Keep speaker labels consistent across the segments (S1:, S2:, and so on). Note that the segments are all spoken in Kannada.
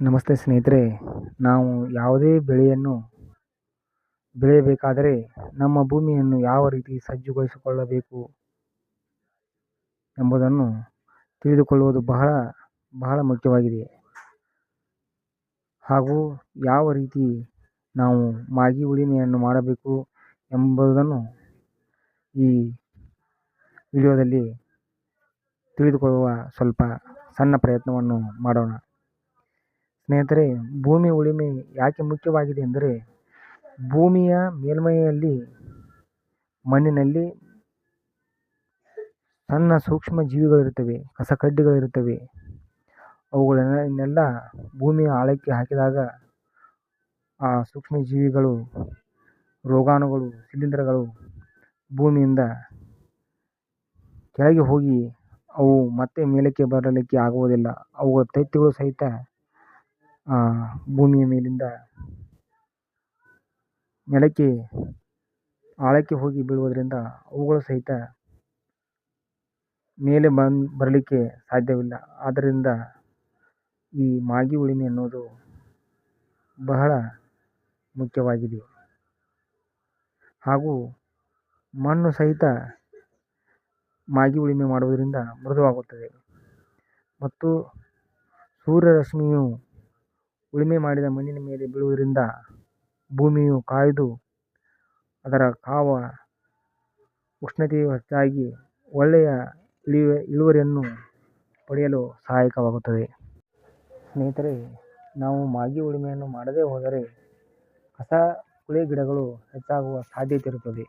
S1: ನಮಸ್ತೆ ಸ್ನೇಹಿತರೆ, ನಾವು ಯಾವುದೇ ಬೆಳೆಯನ್ನು ಬೆಳೆಯಬೇಕಾದರೆ ನಮ್ಮ ಭೂಮಿಯನ್ನು ಯಾವ ರೀತಿ ಸಜ್ಜುಗೊಳಿಸಿಕೊಳ್ಳಬೇಕು ಎಂಬುದನ್ನು ತಿಳಿದುಕೊಳ್ಳುವುದು ಬಹಳ ಬಹಳ ಮುಖ್ಯವಾಗಿದೆ. ಹಾಗೂ ಯಾವ ರೀತಿ ನಾವು ಮಾಗಿ ಉಳುಮೆಯನ್ನು ಮಾಡಬೇಕು ಎಂಬುದನ್ನು ಈ ವಿಡಿಯೋದಲ್ಲಿ ತಿಳಿದುಕೊಳ್ಳುವ ಸ್ವಲ್ಪ ಸಣ್ಣ ಪ್ರಯತ್ನವನ್ನು ಮಾಡೋಣ. ಸ್ನೇಹಿತರೆ, ಭೂಮಿ ಉಳುಮೆ ಯಾಕೆ ಮುಖ್ಯವಾಗಿದೆ ಎಂದರೆ ಭೂಮಿಯ ಮೇಲ್ಮೈಯಲ್ಲಿ, ಮಣ್ಣಿನಲ್ಲಿ ಸಣ್ಣ ಸೂಕ್ಷ್ಮ ಜೀವಿಗಳಿರುತ್ತವೆ ಕಸಕಡ್ಡಿಗಳಿರುತ್ತವೆ ಅವುಗಳನ್ನೆಲ್ಲ ಭೂಮಿಯ ಆಳಕ್ಕೆ ಹಾಕಿದಾಗ ಆ ಸೂಕ್ಷ್ಮ ಜೀವಿಗಳು, ರೋಗಾಣುಗಳು, ಶಿಲೀಂಧ್ರಗಳು ಭೂಮಿಯಿಂದ ಕೆಳಗೆ ಹೋಗಿ ಅವು ಮತ್ತೆ ಮೇಲಕ್ಕೆ ಬರಲಿಕ್ಕೆ ಆಗುವುದಿಲ್ಲ. ಅವುಗಳ ತೈತ್ಯಗಳು ಸಹಿತ ಭೂಮಿಯ ಮೇಲಿಂದ ನೆಲಕ್ಕೆ, ಆಳಕ್ಕೆ ಹೋಗಿ ಬೀಳುವುದರಿಂದ ಅವುಗಳು ಸಹಿತ ಮೇಲೆ ಬಂದು, ಬರಲಿಕ್ಕೆ ಸಾಧ್ಯವಿಲ್ಲ. ಆದ್ದರಿಂದ ಈ ಮಾಗಿ ಉಳಿಮೆ ಅನ್ನೋದು ಬಹಳ ಮುಖ್ಯವಾಗಿದೆ. ಹಾಗೂ ಮಣ್ಣು ಸಹಿತ ಮಾಗಿ ಉಳಿಮೆ ಮಾಡುವುದರಿಂದ ಮೃದುವಾಗುತ್ತದೆ. ಮತ್ತು ಸೂರ್ಯರಶ್ಮಿಯು ಉಳುಮೆ ಮಾಡಿದ ಮಣ್ಣಿನ ಮೇಲೆ ಬೀಳುವುದರಿಂದ ಭೂಮಿಯು ಕಾಯ್ದು ಅದರ ಕಾವ ಉಷ್ಣತೆಯು ಹೆಚ್ಚಾಗಿ ಒಳ್ಳೆಯ ಇಳುವ, ಇಳುವರಿಯನ್ನು ಪಡೆಯಲು ಸಹಾಯಕವಾಗುತ್ತದೆ. ಸ್ನೇಹಿತರೆ, ನಾವು ಮಾಗಿ ಉಳುಮೆಯನ್ನು ಮಾಡದೇ ಹೋದರೆ ಕಸ ಕುಳಿ ಗಿಡಗಳು ಹೆಚ್ಚಾಗುವ ಸಾಧ್ಯತೆ ಇರುತ್ತದೆ.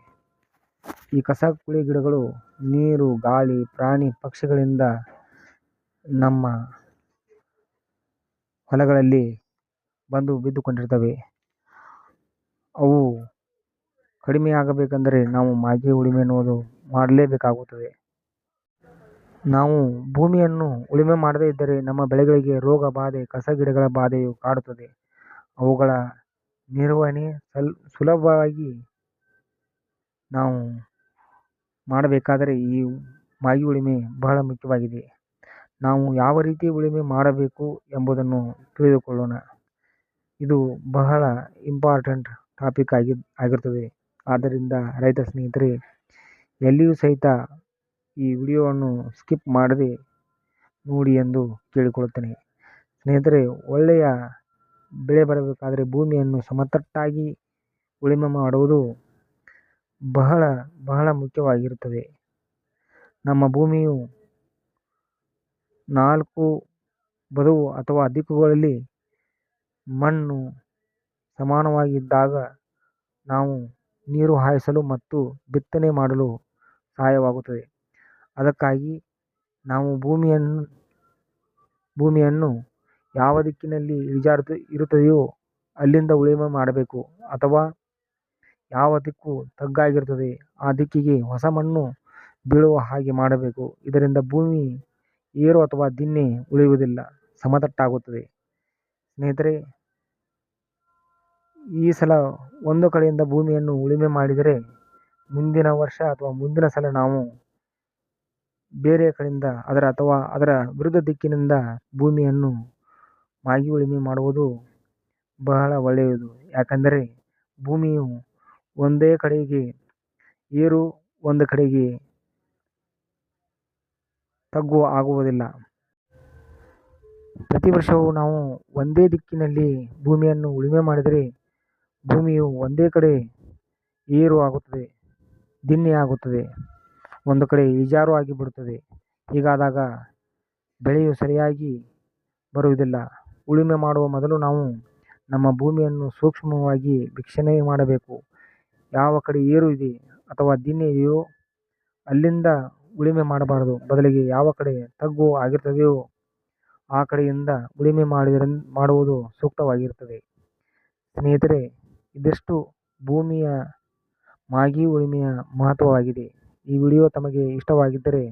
S1: ಈ ಕಸ ಕುಳಿ ಗಿಡಗಳು ನೀರು, ಗಾಳಿ, ಪ್ರಾಣಿ, ಪಕ್ಷಿಗಳಿಂದ ನಮ್ಮ ಹೊಲಗಳಲ್ಲಿ ಬಂದು ಬಿದ್ದುಕೊಂಡಿರ್ತವೆ. ಅವು ಕಡಿಮೆಯಾಗಬೇಕೆಂದರೆ ನಾವು ಮಾಗಿ ಉಳುಮೆ ಅನ್ನುವುದು ಮಾಡಲೇಬೇಕಾಗುತ್ತದೆ. ನಾವು ಭೂಮಿಯನ್ನು ಉಳುಮೆ ಮಾಡದೇ ಇದ್ದರೆ ನಮ್ಮ ಬೆಳೆಗಳಿಗೆ ರೋಗ ಬಾಧೆ ಕಸ ಗಿಡಗಳ ಬಾಧೆಯು ಕಾಡುತ್ತದೆ. ಅವುಗಳ ನಿರ್ವಹಣೆ ಸಲ್, ಸುಲಭವಾಗಿ ನಾವು ಮಾಡಬೇಕಾದರೆ ಈ ಮಾಗಿ ಉಳುಮೆ ಬಹಳ ಮುಖ್ಯವಾಗಿದೆ. ನಾವು ಯಾವ ರೀತಿ ಉಳುಮೆ ಮಾಡಬೇಕು ಎಂಬುದನ್ನು ತಿಳಿದುಕೊಳ್ಳೋಣ. ಇದು ಬಹಳ ಇಂಪಾರ್ಟೆಂಟ್ ಟಾಪಿಕ್ ಆಗಿ ಆಗಿರುತ್ತದೆ ಆದ್ದರಿಂದ ರೈತ ಸ್ನೇಹಿತರೆ, ಎಲ್ಲಿಯೂ ಸಹಿತ ಈ ವಿಡಿಯೋವನ್ನು ಸ್ಕಿಪ್ ಮಾಡದೆ ನೋಡಿ ಎಂದು ಕೇಳಿಕೊಳ್ಳುತ್ತೇನೆ. ಸ್ನೇಹಿತರೆ, ಒಳ್ಳೆಯ ಬೆಳೆ ಬರಬೇಕಾದರೆ ಭೂಮಿಯನ್ನು ಸಮತಟ್ಟಾಗಿ ಉಳುಮೆ ಮಾಡುವುದು ಬಹಳ ಬಹಳ ಮುಖ್ಯವಾಗಿರುತ್ತದೆ. ನಮ್ಮ ಭೂಮಿಯು ನಾಲ್ಕು ಬದುವು ಅಥವಾ ದಿಕ್ಕುಗಳಲ್ಲಿ ಮಣ್ಣು ಸಮಾನವಾಗಿದ್ದಾಗ ನಾವು ನೀರು ಹಾಯಿಸಲು ಮತ್ತು ಬಿತ್ತನೆ ಮಾಡಲು ಸಹಾಯವಾಗುತ್ತದೆ. ಅದಕ್ಕಾಗಿ ನಾವು ಭೂಮಿಯನ್ನು ಭೂಮಿಯನ್ನು ಯಾವ ದಿಕ್ಕಿನಲ್ಲಿ ಇಳಿಜಾರು ಇರುತ್ತದೆಯೋ ಅಲ್ಲಿಂದ ಉಳುಮೆ ಮಾಡಬೇಕು ಅಥವಾ ಯಾವ ದಿಕ್ಕು ತಗ್ಗಾಗಿರುತ್ತದೆ ಆ ದಿಕ್ಕಿಗೆ ಹೊಸ ಮಣ್ಣು ಬೀಳುವ ಹಾಗೆ ಮಾಡಬೇಕು. ಇದರಿಂದ ಭೂಮಿ ಏರು ಅಥವಾ ದಿನ್ನೆ ಉಳಿಯುವುದಿಲ್ಲ, ಸಮತಟ್ಟಾಗುತ್ತದೆ. ಸ್ನೇಹಿತರೆ ಈ ಸಲ ಒಂದು ಕಡೆಯಿಂದ ಭೂಮಿಯನ್ನು ಉಳುಮೆ ಮಾಡಿದರೆ ಮುಂದಿನ ವರ್ಷ ಅಥವಾ ಮುಂದಿನ ಸಲ ನಾವು ಬೇರೆ ಕಡೆಯಿಂದ ಅದರ ಅಥವಾ ಅದರ ವಿರುದ್ಧ ದಿಕ್ಕಿನಿಂದ ಭೂಮಿಯನ್ನು ಮಾಗಿ ಉಳುಮೆ ಮಾಡುವುದು ಬಹಳ ಒಳ್ಳೆಯದು. ಯಾಕಂದರೆ ಭೂಮಿಯು ಒಂದೇ ಕಡೆಗೆ ಏರು ಒಂದು ಕಡೆಗೆ ತಗ್ಗು ಆಗುವುದಿಲ್ಲ. ಪ್ರತಿ ವರ್ಷವೂ ನಾವು ಒಂದೇ ದಿಕ್ಕಿನಲ್ಲಿ ಭೂಮಿಯನ್ನು ಉಳುಮೆ ಮಾಡಿದರೆ ಭೂಮಿಯು ಒಂದೇ ಕಡೆ ಏರು ಆಗುತ್ತದೆ ದಿನ್ನೆ ಆಗುತ್ತದೆ, ಒಂದು ಕಡೆ ಇಳಿಜಾರು ಆಗಿಬಿಡುತ್ತದೆ. ಹೀಗಾದಾಗ ಬೆಳೆಯು ಸರಿಯಾಗಿ ಬರುವುದಿಲ್ಲ. ಉಳುಮೆ ಮಾಡುವ ಮೊದಲು ನಾವು ನಮ್ಮ ಭೂಮಿಯನ್ನು ಸೂಕ್ಷ್ಮವಾಗಿ ವೀಕ್ಷಣೆ ಮಾಡಬೇಕು. ಯಾವ ಕಡೆ ಏರು ಇದೆ ಅಥವಾ ದಿನ್ನೆ ಇದೆಯೋ ಅಲ್ಲಿಂದ ಉಳುಮೆ ಮಾಡಬಾರದು. ಬದಲಿಗೆ ಯಾವ ಕಡೆ ತಗ್ಗು ಆಗಿರ್ತದೆಯೋ ಆ ಕಡೆಯಿಂದ ಉಳುಮೆ ಮಾಡಿದ ಮಾಡುವುದು ಸೂಕ್ತವಾಗಿರುತ್ತದೆ. ಸ್ನೇಹಿತರೆ ಇದಿಷ್ಟು ಭೂಮಿಯ ಮಾಗಿ ಉಳುಮೆಯ ಮಹತ್ವವಾಗಿದೆ. ಈ ವಿಡಿಯೋ ತಮಗೆ ಇಷ್ಟವಾಗಿದ್ದರೆ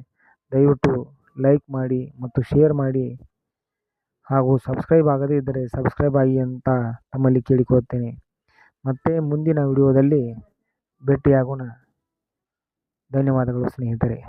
S1: ದಯವಿಟ್ಟು ಲೈಕ್ ಮಾಡಿ ಮತ್ತು ಶೇರ್ ಮಾಡಿ ಹಾಗೂ ಸಬ್ಸ್ಕ್ರೈಬ್ ಆಗದೇ ಇದ್ದರೆ ಸಬ್ಸ್ಕ್ರೈಬ್ ಆಗಿ ಅಂತ ತಮ್ಮಲ್ಲಿ ಕೇಳಿಕೊಳ್ಳುತ್ತೇನೆ. ಮತ್ತೆ ಮುಂದಿನ ವಿಡಿಯೋದಲ್ಲಿ ಭೇಟಿಯಾಗೋಣ. ಧನ್ಯವಾದಗಳು ಸ್ನೇಹಿತರೆ.